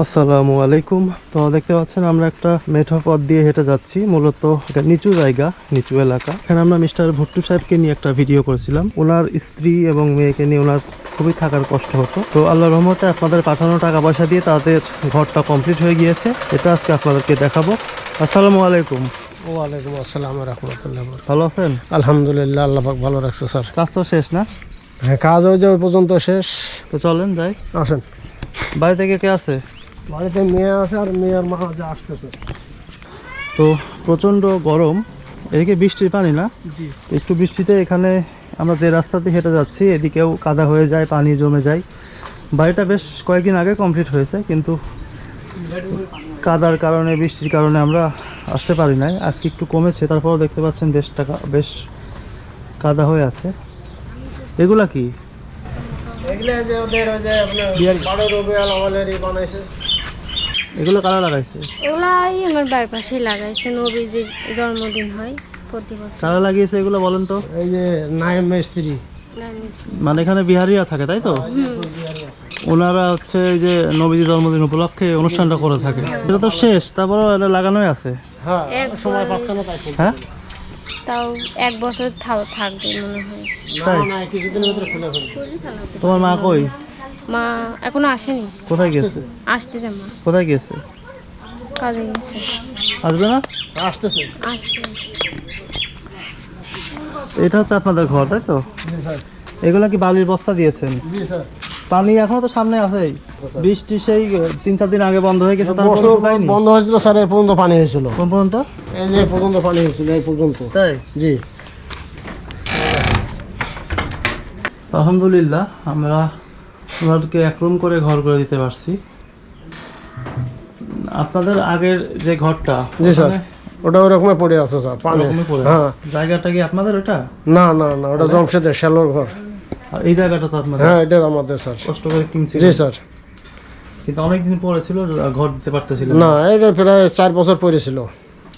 আসসালামু আলাইকুম। তো দেখতে পাচ্ছেন আমরা একটা মেঠো পথ দিয়ে হেঁটে যাচ্ছি। মূলত একটা নিচু জায়গা নিচু এলাকা। এখানে আমরা মিস্টার ভুট্টু সাহেবকে নিয়ে একটা ভিডিও করেছিলাম। ওনার স্ত্রী এবং মেয়েকে নিয়ে ওনার খুবই থাকার কষ্ট হতো। তো আল্লাহ রহমতে আপনাদের পাঠানো টাকা পয়সা দিয়ে তাদের ঘরটা কমপ্লিট হয়ে গিয়েছে। এটা আজকে আপনাদেরকে দেখাবো। আসসালামু আলাইকুম। ওয়ালাইকুম আসসালাম রহমতুল্লাহ ভালো আছেন? আলহামদুলিল্লাহ আল্লাহ ভালো রাখছে স্যার। কাজ তো শেষ না? হ্যাঁ কাজ হয়ে যাওয়া পর্যন্ত শেষ। তো চলেন যাই। আসেন। বাড়িতে থেকে কে আছে? বাড়িতে মেয়ে আছে আর মেয়ের মা যে আসতেছে। তো প্রচণ্ড গরম। এদিকে বৃষ্টির পানি না? জি। একটু বৃষ্টিতে এখানে আমরা যে রাস্তাতে হেঁটে যাচ্ছি এদিকেও কাদা হয়ে যায় পানি জমে যায়। বাড়িটা বেশ কয়েকদিন আগে কমপ্লিট হয়েছে কিন্তু কাদার কারণে বৃষ্টির কারণে আমরা আসতে পারি নাই। আজকে একটু কমেছে তারপরও দেখতে পাচ্ছেন বেশ টাকা বেশ কাদা হয়ে আছে। এগুলা কি? এগুলো যে ওদের ওই যে আপনার বারো রবিয়াল আমলেরই বানাইছে। এগুলো কারা লাগাইছে? এগুলাই আমার বাড়ির পাশেই লাগাইছে নবীজির জন্মদিন হয় প্রতি বছর। কারা লাগিয়েছে এগুলো বলেন তো? এই যে নাইম মিস্ত্রি। মানে এখানে বিহারিরা থাকে তাই তো? ওনারা হচ্ছে এই যে নবীজি জন্মদিন উপলক্ষে অনুষ্ঠানটা করে থাকে। এটা তো শেষ তারপরেও এটা লাগানোই আছে। হ্যাঁ সময় পাচ্ছে না তাই হ্যাঁ? তাও এক বছর থাকবে মনে হয়। না না কিছুদিনের ভিতরে খুলে ফেলবে। তোমার মা কই? মা এখনও আসেনি। কোথায় গেছে? আসতে দে মা। কোথায় গেছে? কাজে গেছে। আসবে না? আসতেছে। এটা হচ্ছে আপনাদের ঘর তাই তো? এগুলা কি বালির বস্তা দিয়েছেন? পানি এখনও তো সামনে আছে বৃষ্টি সেই তিন চার দিন আগে বন্ধ হয়ে গেছে তারপর বন্ধ হয়েছিল স্যার এই পর্যন্ত পানি হয়েছিল। কোন পর্যন্ত? এই যে পর্যন্ত পানি হয়েছিল এই পর্যন্ত। তাই? জি। আলহামদুলিল্লাহ আমরা ওনাদেরকে এক রুম করে ঘর করে দিতে পারছি। আপনাদের আগের যে ঘরটা জি স্যার ওটা ওরকমই পড়ে আছে স্যার পানি। হ্যাঁ। জায়গাটা কি আপনাদের ওটা? না না না ওটা জমশেদের শ্যালোর ঘর। আর এই জায়গাটা তো আপনাদের? হ্যাঁ এটা আমাদের স্যার। কষ্ট করে কিনছি জি স্যার। কিন্তু অনেকদিন পরে ছিল ঘর দিতে পারতেছিলেন না। এটা প্রায় চার বছর পড়েছিল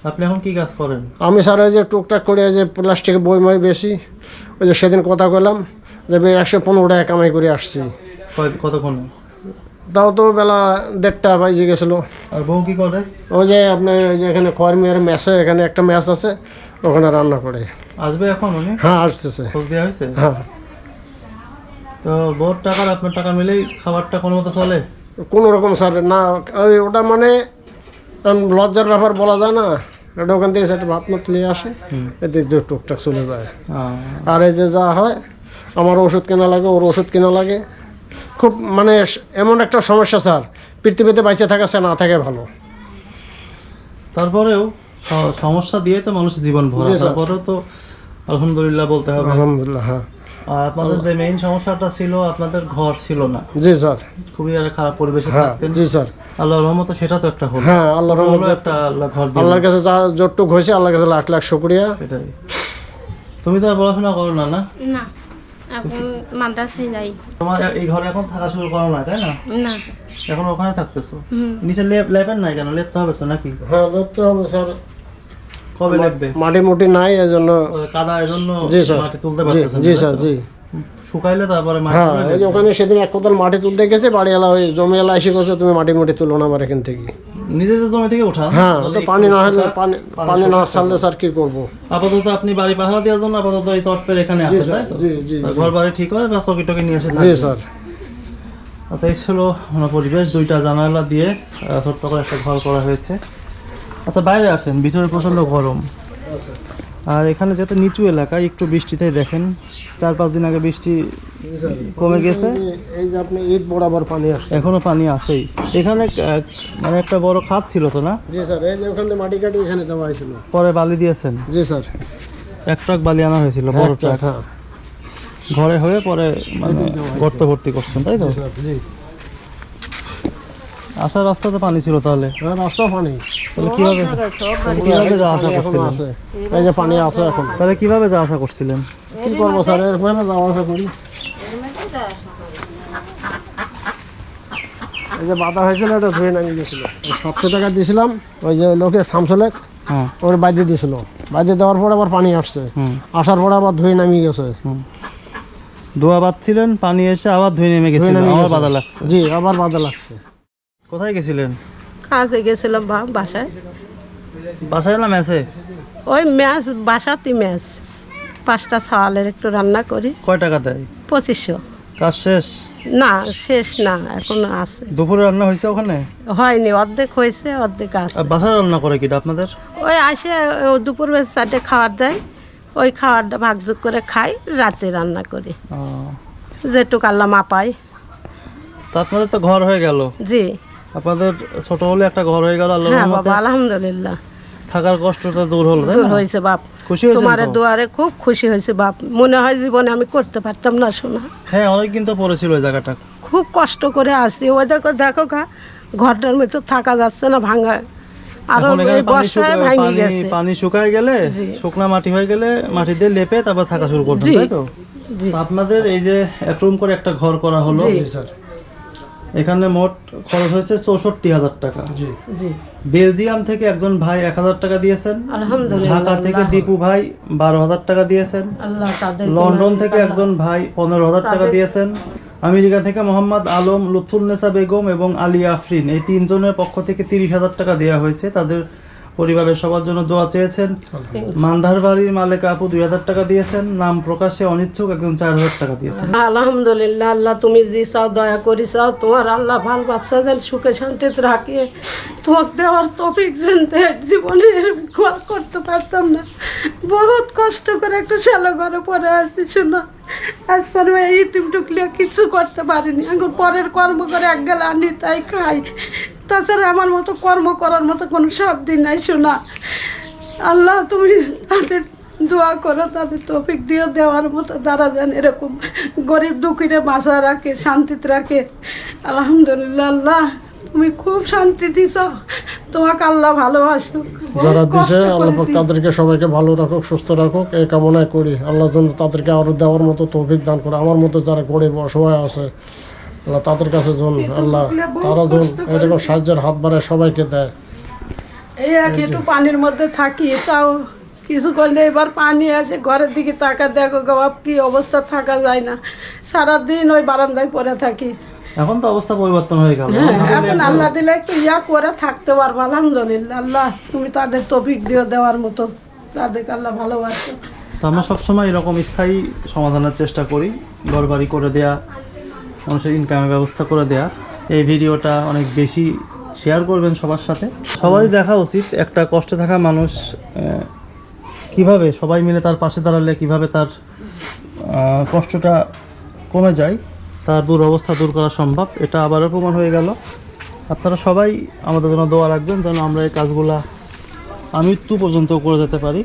আপনি এখন কি কাজ করেন? আমি স্যার ওই যে টুকটাক করে যে প্লাস্টিকের বই মই বেশি ওই যে সেদিন কথা কইলাম যে একশো পনেরো টাকা কামাই করে আসছি। কতক্ষণ? তাও তো বেলা দেড়টা বাজে গেছিল। আর বউ কি করে? ওই যে আপনার ওই যে এখানে খড়মিয়ার ম্যাচে এখানে একটা ম্যাচ আছে ওখানে রান্না করে। আসবে এখন উনি? হ্যাঁ আসতেছে। খোঁজ দেওয়া হয়েছে? হ্যাঁ। তো বউর টাকার আপনার টাকা মিলেই খাবারটা কোনো মতো চলে? কোনো রকম স্যার না। ওই ওটা মানে লজ্জার ব্যাপার বলা যায় না। এটা ওখান থেকে সেটা ভাত মাত নিয়ে আসে। এদিক টুকটাক চলে যায়। আর এই যে যা হয় আমার ওষুধ কেনা লাগে ওর ওষুধ কেনা লাগে। খুব মানে এমন একটা সমস্যা স্যার। পৃথিবীতে বাইচে থাকা সে না থাকে ভালো। তারপরেও সমস্যা দিয়ে তো মানুষের জীবন ভরা। তারপরেও তো আলহামদুলিল্লাহ বলতে হবে। আলহামদুলিল্লাহ হ্যাঁ। আর আপনাদের যে মেইন সমস্যাটা ছিল আপনাদের ঘর ছিল না। জি স্যার। খুবই খারাপ পরিবেশে হ্যাঁ থাকতেন। জি স্যার। আল্লাহ রহমত সেটা তো একটা হলো। হ্যাঁ আল্লাহর রহমতে একটা আল্লাহ ঘর দিল আল্লাহর কাছে যা যতটুক হয়েছে আল্লাহর কাছে লাখ লাখ শুক্রিয়া। সেটাই। তুমি তো আর পড়াশোনা করো না না? না। এখন মাদ্রাসায় যাই। তোমার এই ঘরে এখন থাকা শুরু করো না তাই না? না। এখন ওখানে থাকতেছো? নিচে লেপ লেপেন নাই কেন? লেপতে হবে তো নাকি? হ্যাঁ ধরতে হবে স্যার। কবে লেপবে? মাটি মুটি নাই এই জন্য কাদা এজন্য জি স্যার। মাটি তুলতে পারতেছেন জি স্যার জি। শুকাইলে তারপরে হ্যাঁ। ওখানে সেদিন এক কোদাল মাটি তুলতে গেছে বাড়িওয়ালা ওই জমিওয়ালা এসে করছে তুমি মাটি মুটি তুলো না আমার এখান থেকে। নিজেদের জমি থেকে ওঠা হ্যাঁ তো পানি না হলে পানি পানি না ছাড়লে স্যার কি করব? আপাতত আপনি বাড়ি পাহারা দেওয়ার জন্য আপাতত এই চটপের এখানে আছে তাই তো? জি জি ঘর বাড়ি ঠিক করে বা চকি টকি নিয়ে এসে জি স্যার। আচ্ছা এই ছিল আমার পরিবেশ দুইটা জানালা দিয়ে ছোট্ট করে একটা ঘর করা হয়েছে। আচ্ছা বাইরে আসেন ভিতরে প্রচণ্ড গরম। আর এখানে যেহেতু নিচু এলাকা একটু বৃষ্টিতেই দেখেন চার পাঁচ দিন আগে বৃষ্টি কমে গেছে। এই- যে আপনি ঈদ বরাবর পানি আসছে। এখনও পানি আছেই। এখানে মানে একটা বড় খাত ছিল তো না? জি স্যার এই যে ওখান মাটি কাটি এখানে দেওয়া হয়েছিল। পরে বালি দিয়েছেন? জি স্যার। এক ট্রাক বালি আনা হয়েছিল বড় ট্রাক হ্যাঁ। ঘরে হয়ে পরে মানে গর্ত ভর্তি করছেন তাই তো? আসার রাস্তাতে পানি ছিল তাহলে? হ্যাঁ রাস্তা পানি। তাহলে কীভাবে কীভাবে যা আশা পানি করছিলেন এই যে পানি আছে এখন। তাহলে কীভাবে যা আশা করছিলেন? কি করব স্যার? এরকম যাওয়া আসা করি। এই যে বাধা হয়েছিল এটা ধুয়ে নামিয়ে দিয়েছিল। সাতশো টাকা দিয়েছিলাম ওই যে লোকে সামসলেক হ্যাঁ। ওর বাইরে দিয়েছিল। বাইরে দেওয়ার পরে আবার পানি আসছে। আসার পরে আবার ধুয়ে নামিয়ে গেছে। দোয়া বাঁধছিলেন পানি এসে আবার ধুয়ে নেমে ধুয়ে গেছিল। গেছে। বাধা লাগছে। জি আবার বাধা লাগছে। কোথায় গেছিলেন? কাজে গেছিলাম বা বাসায়। বাসায় না মেসে ওই ম্যাচ বাসাতে ম্যাচ। পাঁচটা ছাওয়ালের একটু রান্না করি। কয় টাকা দেয়? পঁচিশশো। কাজ শেষ? না শেষ না এখনও আছে। দুপুরে রান্না হয়েছে ওখানে? হয়নি অর্ধেক হয়েছে অর্ধেক আছে। বাসায় রান্না করে কিটা আপনাদের? ওই আসে দুপুর বেলা চারটে খাবার দেয়। ওই খাবারটা ভাগযোগ করে খাই রাতে রান্না করি। যেটুক আল্লাহ মাপাই তা আপনাদের তো ঘর হয়ে গেল। জি। আপনাদের ছোট হলে একটা ঘর হয়ে গেল হ্যাঁ বাবা আলহামদুলিল্লাহ। থাকার কষ্টটা দূর হলো দূর হয়েছে বাপ। খুশি হয়েছেন তোমার দুয়ারে খুব খুশি হয়েছে বাপ। মনে হয় জীবনে আমি করতে পারতাম না শোনা। হ্যাঁ অনেক কিন্তু পড়েছিল ওই জায়গাটা। খুব কষ্ট করে আসি ওই দেখো দেখো গা ঘরটার মধ্যে থাকা যাচ্ছে না ভাঙা। আরও এই বর্ষায় ভাঙি গেছে। পানি শুকায় গেলে শুকনা মাটি হয়ে গেলে মাটি দিয়ে লেপে তারপর থাকা শুরু করবেন তাই তো? আপনাদের এই যে এক রুম করে একটা ঘর করা হলো। জি স্যার। এখানে মোট খরচ হয়েছে চৌষট্টি হাজার টাকা। জি। জি। বেলজিয়াম থেকে একজন ভাই এক হাজার টাকা দিয়েছেন। ঢাকা থেকে দীপু ভাই বারো হাজার টাকা দিয়েছেন। লন্ডন থেকে একজন ভাই পনেরো হাজার টাকা দিয়েছেন। আমেরিকা থেকে মোহাম্মদ আলম লুৎফুন্নেসা বেগম এবং আলী আফরিন। এই তিনজনের পক্ষ থেকে তিরিশ হাজার টাকা দেওয়া হয়েছে। তাদের পরিবারের সবার জন্য দোয়া চেয়েছেন। মান্ধার বাড়ির মালিক আপু দুই হাজার টাকা দিয়েছেন। নাম প্রকাশে অনিচ্ছুক একজন চার হাজার টাকা দিয়েছেন। আলহামদুলিল্লাহ আল্লাহ তুমি যে চাও দয়া করি চাও তোমার আল্লাহ ভালো বাচ্চা যেন সুখে শান্তিতে রাখে তোমাকে দেওয়ার তফিক যেন জীবনে ঘর করতে পারতাম না। বহুত কষ্ট করে একটা শ্যালো ঘরে পরে আছি শোনা। আজ পরে এই ইতিম টুকলিয়া কিছু করতে পারিনি। এখন পরের কর্ম করে এক গেলে আনি তাই খাই। তাছাড়া আমার মতো কর্ম করার মতো কোনো সাধ্য নাই শোনা। আল্লাহ তুমি তাদের দোয়া করো তাদের তৌফিক দিয়ে দেওয়ার মতো দ্বারা যেন এরকম গরিব দুঃখীরে বাঁচা রাখে শান্তিতে রাখে। আলহামদুলিল্লাহ আল্লাহ তুমি খুব শান্তি দিছ। তোমাকে আল্লাহ ভালোবাসো যারা দিছে আল্লাহ তাদেরকে সবাইকে ভালো রাখুক সুস্থ রাখুক এই কামনায় করি। আল্লাহ যেন তাদেরকে আরও দেওয়ার মতো তৌফিক দান করে। আমার মতো যারা গরিব অসহায় আছে আল্লাহ তাদের কাছে জন আল্লাহ তারা জন এরকম সাহায্যের হাত বাড়ায় সবাইকে দেয়। এই এক একটু পানির মধ্যে থাকি তাও কিছু করলে এবার পানি আসে ঘরের দিকে তাকা দেখো বাপ কি অবস্থা থাকা যায় না। সারাদিন ওই বারান্দায় পড়ে থাকি। এখন তো অবস্থা পরিবর্তন হয়ে গেল। হ্যাঁ, এখন আল্লাহ দিলে একটু ইয়া করে থাকতে পারব আলহামদুলিল্লাহ। আল্লাহ তুমি তাদের তফিক দিয়ে দেওয়ার মতো তাদেরকে আল্লাহ ভালোবাসো। তো আমরা সবসময় এরকম স্থায়ী সমাধানের চেষ্টা করি ঘর বাড়ি করে দেয়া। মানুষের ইনকামের ব্যবস্থা করে দেয়া। এই ভিডিওটা অনেক বেশি শেয়ার করবেন সবার সাথে। সবাই দেখা উচিত একটা কষ্টে থাকা মানুষ কীভাবে সবাই মিলে তার পাশে দাঁড়ালে, কীভাবে তার কষ্টটা কমে যায়, তার দুরবস্থা দূর করা সম্ভব, এটা আবারও প্রমাণ হয়ে গেল। আপনারা সবাই আমাদের জন্য দোয়া রাখবেন যেন আমরা এই কাজগুলা আমৃত্যু পর্যন্ত করে যেতে পারি।